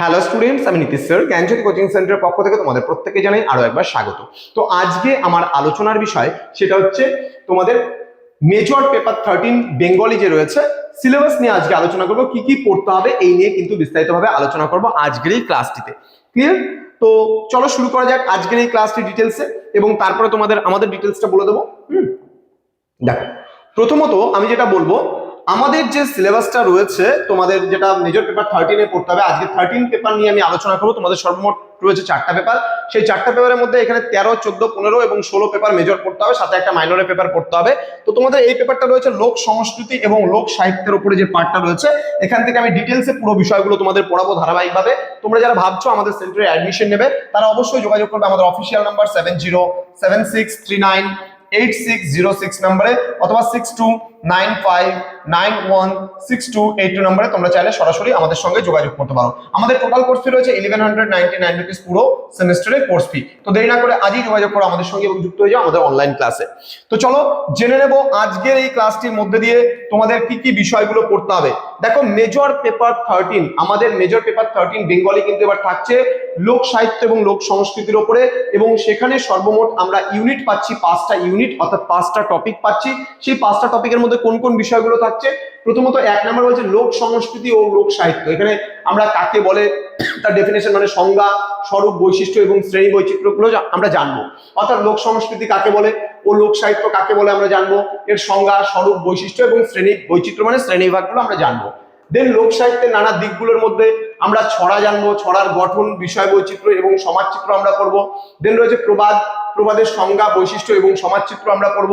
Hello students আমি Nitish sir, জ্ঞানজ্যোতি coaching সেন্টারের পক্ষ থেকে তোমাদের প্রত্যেকে জানাই আরও একবার স্বাগত। তো আজকে আমার আলোচনার বিষয় সেটা হচ্ছে তোমাদের মেজর পেপার থার্টিন বেঙ্গলি যে রয়েছে সিলেবাস নিয়ে আজকে আলোচনা করব, কি কি পড়তে হবে এই নিয়ে কিন্তু বিস্তারিতভাবে আলোচনা করব আজকের এই ক্লাসটিতে ক্লিয়ার তো চলো শুরু করা যাক আজকের এই ক্লাসটি ডিটেলসে এবং তারপরে তোমাদের আমাদের ডিটেলসটা বলে দেবো। হুম? দেখো, প্রথমত আমি যেটা বলব আমাদের যে সিলেবাসটা রয়েছে, তোমাদের যেটা মেজর পেপার থার্টিনে পড়তে হবে, আজকে থার্টিন পেপার নিয়ে আমি আলোচনা করব। তোমাদের সর্বমোট রয়েছে চারটা পেপার সেই চারটা পেপারের মধ্যে এখানে তেরো, চোদ্দ, পনেরো এবং ষোলো পেপার মেজর পড়তে হবে, সাথে একটা মাইনরের পেপার পড়তে হবে। তো তোমাদের এই পেপারটা রয়েছে লোক সংস্কৃতি এবং লোক সাহিত্যের উপরে যে পার্টটা রয়েছে, এখান থেকে আমি ডিটেলসে পুরো বিষয়গুলো তোমাদের পড়াবো ধারাবাহিকভাবে। তোমরা যারা ভাবছ আমাদের সেন্টারে অ্যাডমিশন নেবে, তারা অবশ্যই যোগাযোগ করবে আমাদের official number seven zero seven six three nine eight six অথবা তোমরা চাইলে সরাসরি আমাদের সঙ্গে যোগাযোগ করতে পারো। আমাদের টোটাল কোর্স ফি রয়েছে eleven hundred ninety nine rupees পুরো সেমিস্টারের কোর্স ফি তো দেরি না করে আজই যোগাযোগ করো আমাদের সঙ্গে এবং যুক্ত হয়ে যাও আমাদের অনলাইন ক্লাসে তো চলো জেনে নেব আজকের এই ক্লাসটির মধ্যে দিয়ে তোমাদের কি কি বিষয়গুলো পড়তে হবে। দেখো মেজর পেপার থার্টিন আমাদের মেজর পেপার থার্টিন বেঙ্গলি কিন্তু এবার থাকছে লোক সাহিত্য এবং লোক সংস্কৃতির ওপরে এবং সেখানে সর্বমোট আমরা ইউনিট পাচ্ছি পাঁচটা ইউনিট অর্থাৎ পাঁচটা টপিক পাচ্ছি। সেই পাঁচটা টপিকের মধ্যে কোন কোন বিষয়গুলো থাকছে? প্রথমত এক নম্বর হচ্ছে লোক সংস্কৃতি ও লোক সাহিত্য। এখানে আমরা কাকে বলে, তার ডেফিনেশন মানে সংজ্ঞা, স্বরূপ, বৈশিষ্ট্য এবং শ্রেণি বৈচিত্র্যগুলো আমরা জানব। অর্থাৎ লোক সংস্কৃতি কাকে বলে ও লোক সাহিত্য কাকে বলে আমরা জানব। এর সংজ্ঞা, স্বরূপ, বৈশিষ্ট্য এবং শ্রেণি বৈচিত্র্য মানে শ্রেণীবিভাগগুলো আমরা জানব। দেন লোক সাহিত্যের নানা দিকগুলোর মধ্যে আমরা ছড়া জানব, ছড়ার গঠন, বিষয় বৈচিত্র্য এবং সমাজচিত্র আমরা পড়ব দেন রয়েছে প্রবাদ প্রবাদের সংজ্ঞা, বৈশিষ্ট্য এবং সমাজচিত্র আমরা পড়ব।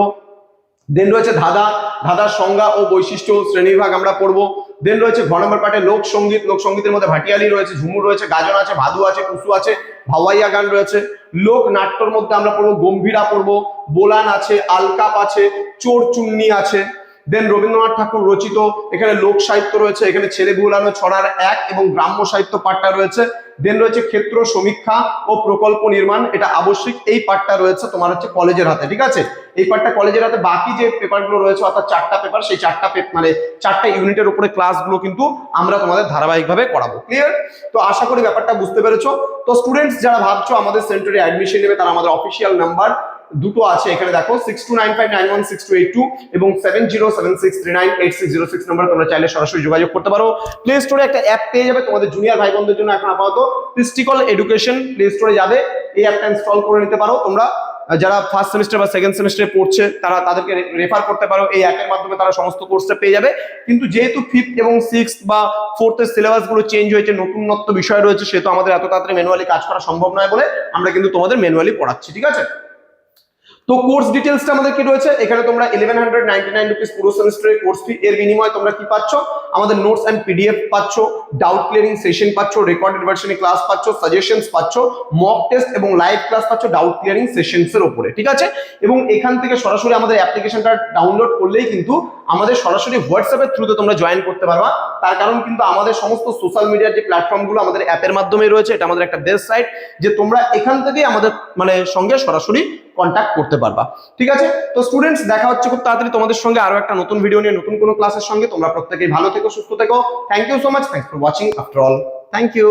দেন রয়েছে ধাঁধা, ধাঁধার সংজ্ঞা ও বৈশিষ্ট্য শ্রেণীবিভাগ আমরা পড়ব। দেন রয়েছে ঘ নম্বর পার্টে লোকসঙ্গীত লোকসঙ্গীতের মধ্যে ভাটিয়ালি রয়েছে, ঝুমুর রয়েছে, গাজন আছে, ভাদু আছে, কুসু আছে, ভাওয়াইয়া গান রয়েছে। লোক নাট্যর মধ্যে আমরা পড়ব, গম্ভীরা পড়ব, বোলান আছে, আলকাপ আছে, চোর চুন্নি আছে। দেন রবীন্দ্রনাথ ঠাকুর রচিত, এখানে লোক সাহিত্য রয়েছে, এখানে ছেলে ভুলানো, ছড়ার এক এবং গ্রাম্য সাহিত্য পাঠটা রয়েছে। দেন রয়েছে ক্ষেত্র সমীক্ষা ও প্রকল্প নির্মাণ, এটা আবশ্যিক, এই পার্টটা রয়েছে তোমার হচ্ছে কলেজের হাতে, ঠিক আছে? এই পার্টটা কলেজের হাতে, বাকি যে পেপারগুলো রয়েছে, অর্থাৎ চারটা পেপার সেই চারটা মানে চারটা ইউনিটের উপরে ক্লাসগুলো কিন্তু আমরা তোমাদের ধারাবাহিকভাবে করাবো ক্লিয়ার তো আশা করি ব্যাপারটা বুঝতে পেরেছ। তো স্টুডেন্টস যারা ভাবছ আমাদের সেন্টারে অ্যাডমিশন নেবে, তারা আমাদের অফিসিয়াল নাম্বার দুটো আছে এখানে দেখো six two nine five nine one six two eight two এবং seven zero seven six three nine eight six zero six number তোমরা চাইলে সরাসরি যোগাযোগ করতে পারো। প্লে স্টোরে একটা অ্যাপ পেয়ে যাবে তোমাদের জুনিয়র ভাই বোনদের জন্য এখন আপাতত। ক্রিস্টিকল এডুকেশন প্লে স্টোরে যাবে, এই অ্যাপটা ইনস্টল করে নিতে পারো। তোমরা, যারা ফার্স্ট সেমিস্টার বা সেকেন্ড সেমিস্টারে পড়ছে, তারা তাদেরকে রেফার করতে পারো। এই অ্যাপের মাধ্যমে তারা সমস্ত কোর্সটা পেয়ে যাবে। কিন্তু যেহেতু ফিফথ এবং সিক্স বা ফোর্থের সিলেবাসগুলো চেঞ্জ হয়েছে, নতুনত্ব বিষয় রয়েছে, সেহেতু আমাদের এত তাড়াতাড়ি ম্যানুয়ালি কাজ করা সম্ভব নয় বলে আমরা কিন্তু তোমাদের ম্যানুয়ালি পড়াচ্ছি, ঠিক আছে? তো কোর্স ডিটেলসটা আমাদের কি রয়েছে। এখানে তোমরা eleven hundred ninety nine rupees পুরো সেমিস্টারের কোর্স ফি এর বিনিময়ে তোমরা কি পাচ্ছ? আমাদের নোটস অ্যান্ড পিডিএফ পাচ্ছ ডাউট ক্লিয়ারিং সেশন পাচ্ছ রেকর্ডেড ভার্সনে ক্লাস পাচ্ছ সাজেশনস পাচ্ছ মক টেস্ট এবং লাইভ ক্লাস পাচ্ছ ডাউট ক্লিয়ারিং সেশনসের উপরে ঠিক আছে? এবং এখান থেকে সরাসরি আমাদের অ্যাপ্লিকেশনটা ডাউনলোড করলেই কিন্তু আমাদের সরাসরি হোয়াটসঅ্যাপের থ্রুতে তোমরা জয়েন করতে পারবা। তার কারণ কিন্তু আমাদের সমস্ত সোশ্যাল মিডিয়ার যে প্ল্যাটফর্মগুলো আমাদের অ্যাপের মাধ্যমে রয়েছে, এটা আমাদের একটা বেস্ট সাইট যে তোমরা এখান থেকেই আমাদের মানে সঙ্গে সরাসরি কন্ট্যাক্ট করতে পারবা। ঠিক আছে? তো স্টুডেন্টস দেখা হচ্ছে খুব তাড়াতাড়ি তোমাদের সঙ্গে আরও একটা নতুন ভিডিও নিয়ে, নতুন কোনো ক্লাসের সঙ্গে। তোমরা প্রত্যেকেই ভালো থেকো, সুস্থ থেকো। Thank you so much thanks for watching after all thank you